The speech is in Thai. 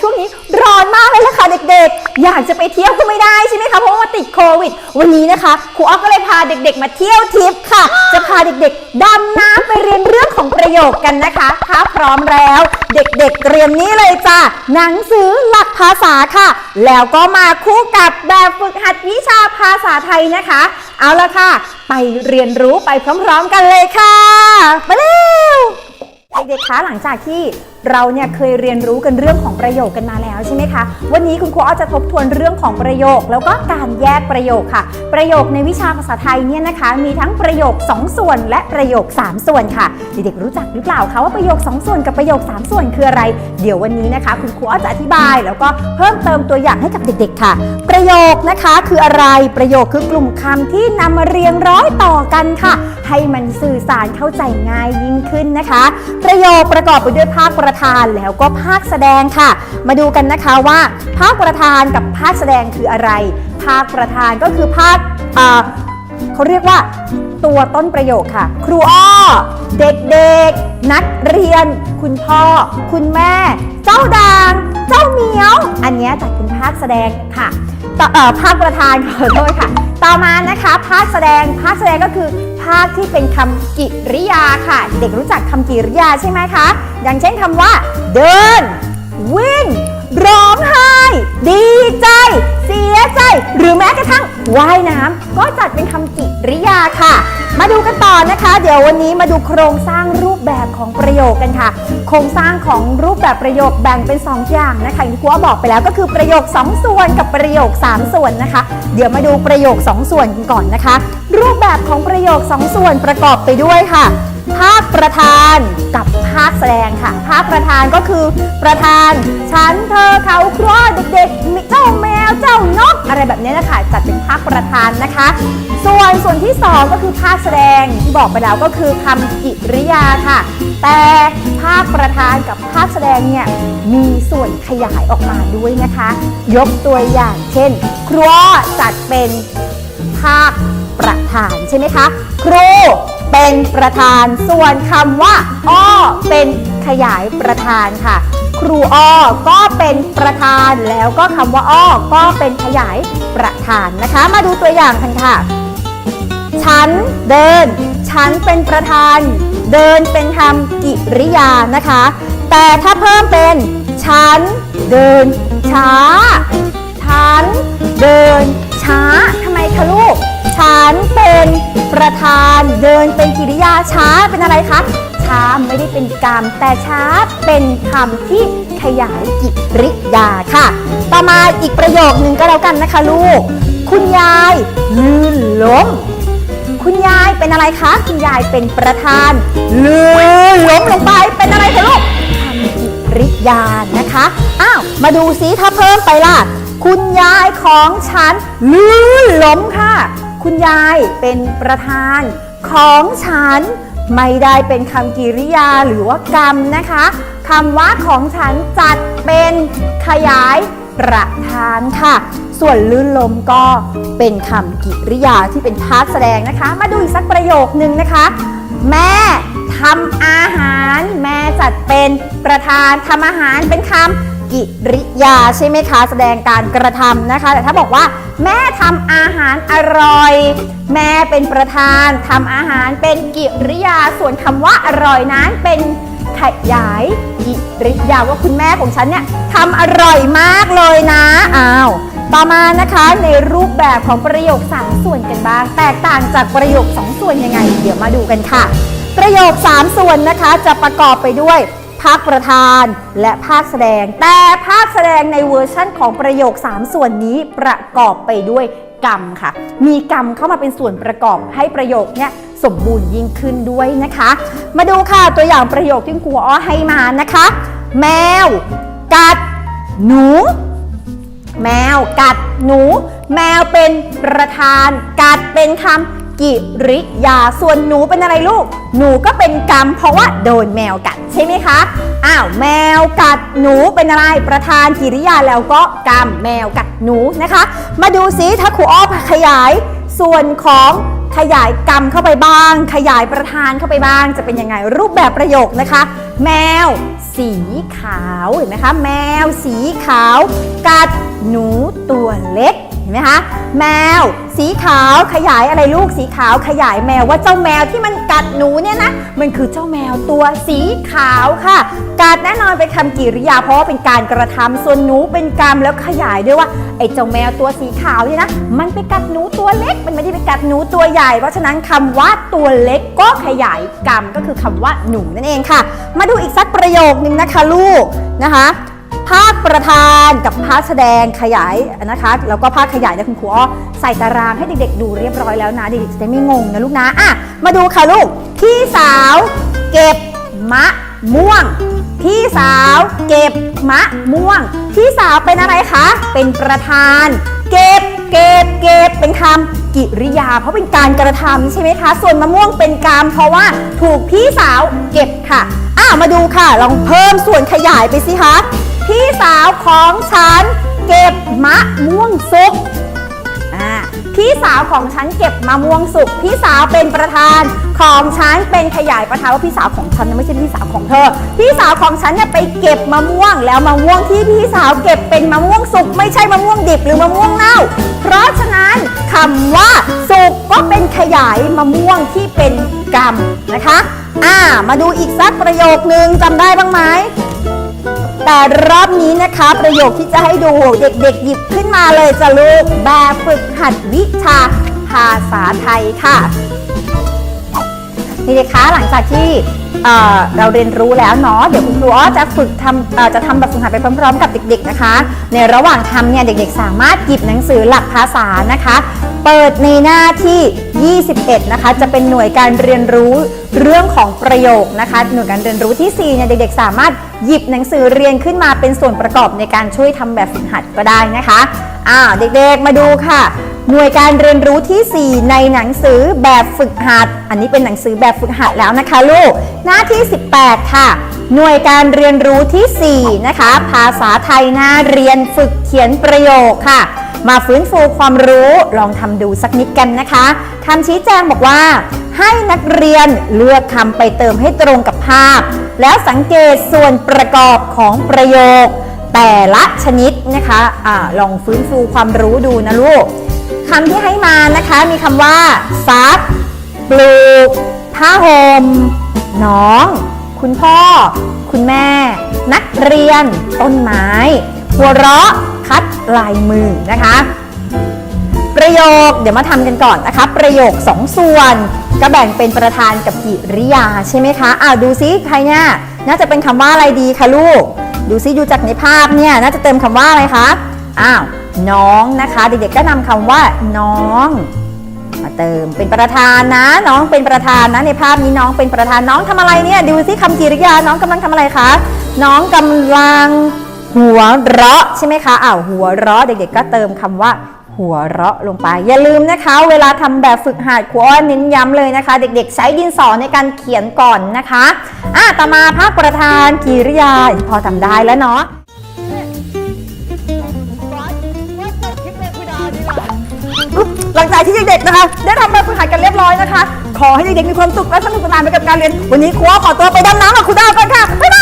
ช่วงนี้ร้อนมากเลยล่ะค่ะเด็กๆ อยากจะไปเที่ยวก็ไม่ได้ใช่ไหมคะเพราะว่าติดโควิด วันนี้นะคะครูอ้อก็เลยพาเด็กๆ มาเที่ยวทิปค่ะ จะพาเด็กๆดำน้ำไปเรียนเรื่องของประโยคกันนะคะถ้าพร้อมแล้ว เด็กๆเตรียมนี้เลยจ้ะหนังสือหลักภาษาค่ะ แล้วก็มาคู่กับแบบฝึกหัดวิชาภาษาไทยนะคะ เอาละค่ะ ไปเรียนรู้ไปพร้อมๆกันเลยค่ะไปเร็วเด็กๆคะหลังจากที่ เราเนี่ยเคยเรียนรู้กันเรื่องของประโยคกันมาแล้วใช่ไหมคะ วันนี้คุณครูอ้อจะทบทวนเรื่องของประโยค แล้วก็การแยกประโยคค่ะ ประโยคในวิชาภาษาไทยเนี่ยนะคะ มีทั้งประโยค 2 ส่วน และประโยค 3 ส่วนค่ะ เด็กๆรู้จักหรือเปล่าคะว่าประโยค 2 ส่วนกับประโยค 3 ส่วนคืออะไร เดี๋ยววันนี้นะคะ คุณครูอ้อจะอธิบาย แล้วก็เพิ่มเติมตัวอย่างให้กับเด็ก ๆ ค่ะ ประโยคนะคะคืออะไร ประโยคคือกลุ่มคำที่นำมาเรียงร้อยต่อกันค่ะ ให้มันสื่อสารเข้าใจง่ายยิ่งขึ้นนะคะ ประโยคประกอบไปด้วยภาคประธานแล้วก็ภาคแสดงค่ะ มาดูกันนะคะว่า ภาคประธานกับภาคแสดงคืออะไร ภาคประธานก็คือภาคเขาเรียกว่าตัวต้นประโยคค่ะ ครูอ้อ เด็กๆ นักเรียน คุณพ่อ คุณแม่ เจ้าดาง เจ้าเหมียว อันเนี้ยจัดเป็นภาคแสดงค่ะ ภาคประธานขอโทษค่ะ ต่อมานะคะภาคแสดงภาคแสดงก็คือ ภาคที่เป็นคำกิริยาค่ะ เด็กรู้จักคำกิริยาใช่ไหมคะ อย่างเช่นคำว่า เดิน วิ่ง ร้องไห้ ดีใจ ใจ หรือแม้กระทั่งว่ายน้ำก็จัดเป็นคำกิริยาค่ะ มาดูกันต่อนะคะ เดี๋ยววันนี้มาดูโครงสร้างรูปแบบของประโยคกันค่ะ โครงสร้างของรูปแบบประโยคแบ่งเป็น 2 อย่างนะคะที่ครูอ้อบอกไปแล้วก็คือประโยค 2 ส่วนกับประโยค 3 ส่วนนะคะ เดี๋ยวมาดูประโยค 2 ส่วนกันก่อนนะคะ รูปแบบของประโยค 2 ส่วนประกอบไปด้วยค่ะภาคประธานกับภาคแสดงค่ะ ภาคประธานก็คือประธาน ฉันเธอเขาครัวเด็กๆมีเจ้าแมวเจ้านก อะไรแบบนี้นะคะจัดเป็นภาคประธานนะคะ ส่วนส่วนที่สองก็คือภาคแสดงที่บอกไปแล้วก็คือคำกิริยาค่ะ แต่ภาคประธานกับภาคแสดงเนี่ยมีส่วนขยายออกมาด้วยนะคะ ยกตัวอย่างเช่น ครัวจัดเป็นภาคประธานใช่ไหมคะครูเป็นประธานส่วนคำว่าอ้อเป็นขยายประธานค่ะ ครูอ้อก็เป็นประธานแล้วก็คำว่าอ้อก็เป็นขยายประธานนะคะ มาดูตัวอย่างกันค่ะ ฉันเดิน ฉันเป็นประธาน เดินเป็นคำกิริยานะคะ แต่ถ้าเพิ่มเป็น ฉันเดินช้า ฉันเดินช้าทำไมคะลูก ฉันเป็นประธาน เดินเป็นกิริยาช้าเป็นอะไรคะ ช้าไม่ได้เป็นกรรมแต่ช้าเป็นคำที่ขยายกิริยาค่ะ ต่อมาอีกประโยคหนึ่งก็แล้วกันนะคะลูก คุณยายลื่นล้ม คุณยายเป็นอะไรคะ คุณยายเป็นประธาน ลื่นล้มลงไปเป็นอะไรคะลูกคำกิริยานะคะ อ้าว มาดูซิถ้าเพิ่มไปล่ะ คุณยายของฉันลื่นล้มค่ะ คุณยายเป็นประธานของฉัน ไม่ได้เป็นคำกิริยาหรือว่ากรรมนะคะคำว่าของฉันจัดเป็นขยายประธานค่ะ ส่วนลื่นลมก็เป็นคำกิริยาที่เป็นภาคแสดงนะคะ มาดูอีกสักประโยคนึงนะคะ แม่ทำอาหาร แม่จัดเป็นประธานทำอาหารเป็นคำ กิริยาใช่ไหมคะ แสดงการกระทำนะคะ แต่ถ้าบอกว่า แม่ทำอาหารอร่อย แม่เป็นประธานทำอาหารเป็นกิริยา ส่วนคำว่าอร่อยนั้นเป็นขยายกิริยาว่าคุณแม่ของฉันเนี่ยทำอร่อยมากเลยนะอ้าวต่อมานะคะในรูปแบบของประโยค3ส่วนกันบ้าง แตกต่างจากประโยค 2 ส่วนยังไง เดี๋ยวมาดูกันค่ะ ประโยค 3 ส่วนนะคะจะประกอบไปด้วย ภาคประธาน และภาคแสดง แต่ภาคแสดงในเวอร์ชั่นของประโยค 3 ส่วนนี้ประกอบไปด้วยกรรมค่ะ มีกรรมเข้ามาเป็นส่วนประกอบให้ประโยคเนี้ยสมบูรณ์ยิ่งขึ้นด้วยนะคะ มาดูค่ะตัวอย่างประโยคที่ครูอ้อให้มานะคะ แมว กัด หนู แมว กัด หนู แมวเป็นประธาน กัดเป็นคำ กิริยา ส่วนหนูเป็นอะไรลูก หนูก็เป็นกรรม เพราะว่าโดนแมวกัดใช่ไหมคะ อ้าวแมวกัดหนูเป็นอะไรประธานกิริยาแล้วก็กรรมแมวกัดหนูนะคะ มาดูซิถ้าครูอ้อขยายส่วนของขยายกรรมเข้าไปบ้าง ขยายประธานเข้าไปบ้าง จะเป็นยังไงรูปแบบประโยคนะคะ แมว สีขาวเห็นไหมคะ แมวสีขาว กัดหนูตัวเล็ก เห็นไหมคะแมว สีขาวขยายอะไรลูกสีขาวขยายแมวว่าเจ้าแมวที่มันกัดหนูเนี่ยนะมันคือเจ้าแมวตัวสีขาวค่ะ กัดแน่นอนเป็นคำกริยาเพราะว่าเป็นการกระทำส่วนหนูเป็นกรรมแล้วขยายด้วยว่าไอ้เจ้าแมวตัวสีขาวเนี่ยนะมันไปกัดหนูตัวเล็ก มันไม่ได้ไปกัดหนูตัวใหญ่ เพราะฉะนั้นคำว่าตัวเล็กก็ขยายกรรมก็คือคำว่าหนูนั่นเองค่ะ มาดูอีกสักประโยคนึงนะคะลูกนะคะ ภาคประธานกับภาคแสดงขยายนะคะ แล้วก็ภาคขยายเนี่ยคุณครูอ้อใส่ตารางให้เด็กๆ ดูเรียบร้อยแล้วนะเด็กๆจะได้ไม่งงนะลูกนะอะมาดูค่ะลูก พี่สาวเก็บมะม่วง พี่สาวเก็บมะม่วง พี่สาวเป็นอะไรคะ เป็นประธาน เก็บเก็บเก็บเป็นคำกิริยา เพราะเป็นการกระทำใช่ไหมคะ ส่วนมะม่วงเป็นกรรมเพราะว่าถูกพี่สาวเก็บค่ะอะมาดูค่ะ ลองเพิ่มส่วนขยายไปสิคะ พี่สาวของฉันเก็บมะม่วงสุกอ่าพี่สาวของฉันเก็บมะม่วงสุก พี่สาวเป็นประธานของฉันเป็นขยายประธานว่าพี่สาวของฉันนะไม่ใช่พี่สาวของเธอ พี่สาวของฉันเนี่ยไปเก็บมะม่วง แล้วมะม่วงที่พี่สาวเก็บเป็นมะม่วงสุกไม่ใช่มะม่วงดิบหรือมะม่วงเน่า เพราะฉะนั้นคำว่าสุกก็เป็นขยายมะม่วงที่เป็นกรรมนะคะ อ่า มาดูอีกสักประโยคนึงจำได้บ้างไหม แต่รอบนี้นะคะ ประโยคที่จะให้ดูเด็กๆ หยิบขึ้นมาเลยจะลูกแบบฝึกหัดวิชาภาษาไทยค่ะ นี่เลยคะหลังจากที่เเราเรียนรู้แล้วเนาะเดี๋ยวคุณครูอ้อจะฝึกทำจะทำแบบฝึกหัดไปพร้อม ๆ กับเด็ก ๆนะคะ ในระหว่างทำเนี่ยเด็กๆ สามารถหยิบหนังสือหลักภาษานะคะ เปิดในหน้าที่ 21 นะคะ จะเป็นหน่วยการเรียนรู้เรื่องของประโยคนะคะ หน่วยการเรียนรู้ที่4เนี่ยเด็ก ๆ สามารถหยิบหนังสือเรียนขึ้นมาเป็นส่วนประกอบในการช่วยทำแบบฝึกหัดก็ได้นะคะอ่าเด็กๆมาดูค่ะ หน่วยการเรียนรู้ที่ 4 ในหนังสือแบบฝึกหัด อันนี้เป็นหนังสือแบบฝึกหัดแล้วนะคะลูก หน้าที่ 18 ค่ะ หน่วยการเรียนรู้ที่ 4 นะคะ ภาษาไทยหน้าเรียนฝึกเขียนประโยคค่ะ มาฟื้นฟูความรู้ลองทำดูสักนิดกันนะคะคำชี้แจงบอกว่า ให้นักเรียนเลือกคำไปเติมให้ตรงกับภาพ แล้วสังเกตส่วนประกอบของประโยค แต่ละชนิดนะคะอะลองฟื้นฟูความรู้ดูนะลูก คำที่ให้มานะคะ มีคำว่าซักปลูกผ้าห่มน้อง คุณพ่อ คุณแม่ นักเรียน ต้นไม้หัวเราะคัดลายมือนะคะ ประโยคเดี๋ยวมาทำกันก่อนนะคะ ประโยค2ส่วน ก็แบ่งเป็นประธานกับกิริยาใช่ไหมคะอ้าวดูซิใครเนี่ยน่าจะเป็นคำว่าอะไรดีคะลูก ดูซิดูจากในภาพเนี่ยน่าจะเติมคำว่าอะไรคะอ้าว น้องนะคะ เด็กๆก็นำคำว่าน้อง มาเติมเป็นประธานนะ น้องเป็นประธานนะในภาพนี้น้องเป็นประธานน้องทำอะไรเนี่ยดูซิคำกริยาน้องกำลังทำอะไรคะน้องกำลังหัวเราะใช่ไหมคะอ้าวหัวเราะเด็กๆ ก็เติมคำว่าหัวเราะลงไป อย่าลืมนะคะ เวลาทำแบบฝึกหัดครูอ้อเน้นย้ำเลยนะคะ เด็กๆ ใช้ดินสอในการเขียนก่อนนะคะอะต่อมาภาคประธานกิริยาพอทำได้แล้วเนาะ หลังจากที่เด็กๆนะคะ ได้ทำแบบฝึกหัดกันเรียบร้อยนะคะ ขอให้เด็กๆมีความสุขและสนุกสนานไปกับการเรียน วันนี้ครูอ้อขอตัวไปดำน้ำกับครูดาวกันค่ะบ๊ายบาย